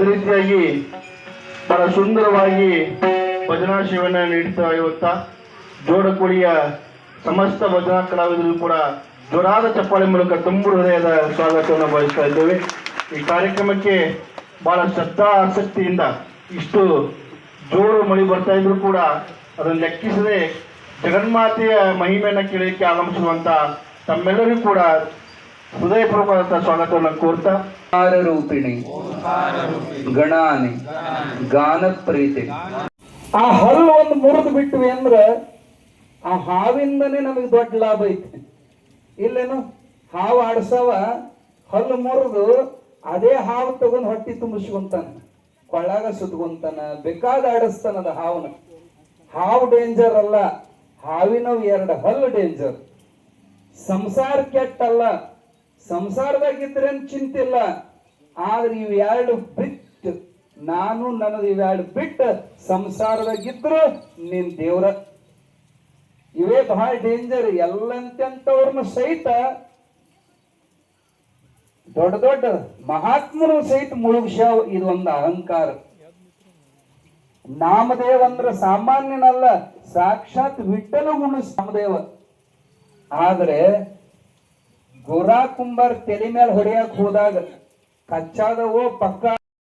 ಅದೇ ರೀತಿಯಾಗಿ ಬಹಳ ಸುಂದರವಾಗಿ ಭಜನಾ ಶಿವನ ನೀಡ್ತಾ ಇವತ್ತ ಜೋಡಕುಳಿಯ ಸಮಸ್ತ ಭಜನಾ ಕಲಾವಿದರು ಕೂಡ ಜೋರಾದ ಚಪ್ಪಾಳೆ ಮೂಲಕ ತುಂಬು ಹೃದಯದ ಸ್ವಾಗತವನ್ನು ಬಯಸ್ತಾ ಇದ್ದೇವೆ. ಈ ಕಾರ್ಯಕ್ರಮಕ್ಕೆ ಬಹಳ ಶ್ರದ್ಧಾ ಆಸಕ್ತಿಯಿಂದ ಇಷ್ಟು ಜೋರು ಮಳೆ ಬರ್ತಾ ಇದ್ರು ಕೂಡ ಅದನ್ನು ಲೆಕ್ಕಿಸದೆ ಜಗನ್ಮಾತೆಯ ಮಹಿಮೆಯನ್ನು ಕೇಳಲಿಕ್ಕೆ ಆಗಮಿಸುವಂತ ತಮ್ಮೆಲ್ಲರಿಗೂ ಕೂಡ ಹೃದಯಪೂರ್ವಕವಾದ ಸ್ವಾಗತವನ್ನು ಕೋರ್ತಾ ರೂಪಿಣಿ ಗಣಾನಿ ಗಾನ ಪ್ರೀತಿ ಆ ಹಲ್ಲು ಒಂದು ಮುರಿದು ಬಿಟ್ವಿ ಅಂದ್ರ ಆ ಹಾವಿಂದನೇ ನಮಗೆ ದೊಡ್ಡ ಲಾಭ ಐತಿ. ಇಲ್ಲೇನು? ಹಾವು ಆಡ್ಸವ ಹಲ್ಲು ಮುರಿದು ಅದೇ ಹಾವು ತಗೊಂಡ್ ಹೊಟ್ಟಿ ತುಂಬಿಸ್ಕೊಂತಾನ. ಕೊಳ್ಳಾಗ ಸುತ್ಕೊಂತಾನ ಬೇಕಾದ ಆಡಿಸ್ತಾನ ಅದ ಹಾವನ ಹಾವು ಡೇಂಜರ್ ಅಲ್ಲ ಹಾವಿನವು ಎರಡು ಹಲ್ಲು ಡೇಂಜರ್ ಸಂಸಾರ ಕೆಟ್ಟಲ್ಲ ಸಂಸಾರದಾಗಿದ್ರೇನ್ ಚಿಂತಿಲ್ಲ. ಆದ್ರೆ ಇವೆರಡು ಬಿಟ್ಟು, ನಾನು ನನ್ನದು ಇವೆರಡು ಬಿಟ್ಟು ಸಂಸಾರದಾಗಿದ್ರು ನಿನ್ ದೇವ್ರ. ಇವೇ ಬಹಳ ಡೇಂಜರ್ ಎಲ್ಲಂತೆಂತವ್ರನ್ನ ಸಹಿತ ದೊಡ್ಡ ದೊಡ್ಡ ಮಹಾತ್ಮರು ಸಹಿತ ಮುಳುಗ್ಸ್ಯಾವ ಇದೊಂದು ಅಹಂಕಾರ. ನಾಮದೇವ ಅಂದ್ರ ಸಾಮಾನ್ಯನಲ್ಲ, ಸಾಕ್ಷಾತ್ ವಿಠಲ ಗುಣ ನಾಮದೇವ ಆದ್ರೆ ಗೋರಾ ಕುಂಬಾರ್ ತಲೆ ಮೇಲೆ ಹೊಡೆಯಕ್ ಹೋದಾಗ ಕಚ್ಚಾದವೋ ಪಕ್ಕ